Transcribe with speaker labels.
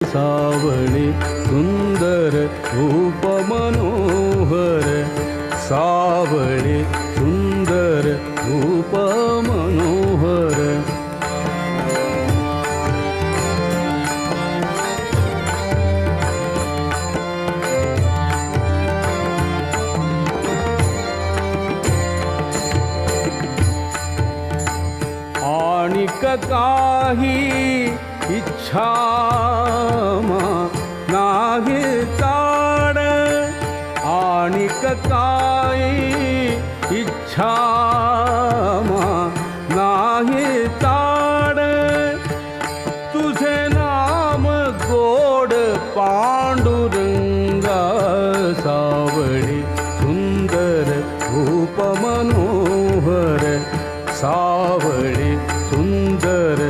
Speaker 1: सावळे सुंदर रूप मनोहर सावळे सुंदर रूप मनोहर. आणिक काही इच्छा चाड आणि काय इच्छा नाही ताड. तुझे नाम गोड पांडुरंगा सावळी सुंदर रूप मनोहर सावळी सुंदर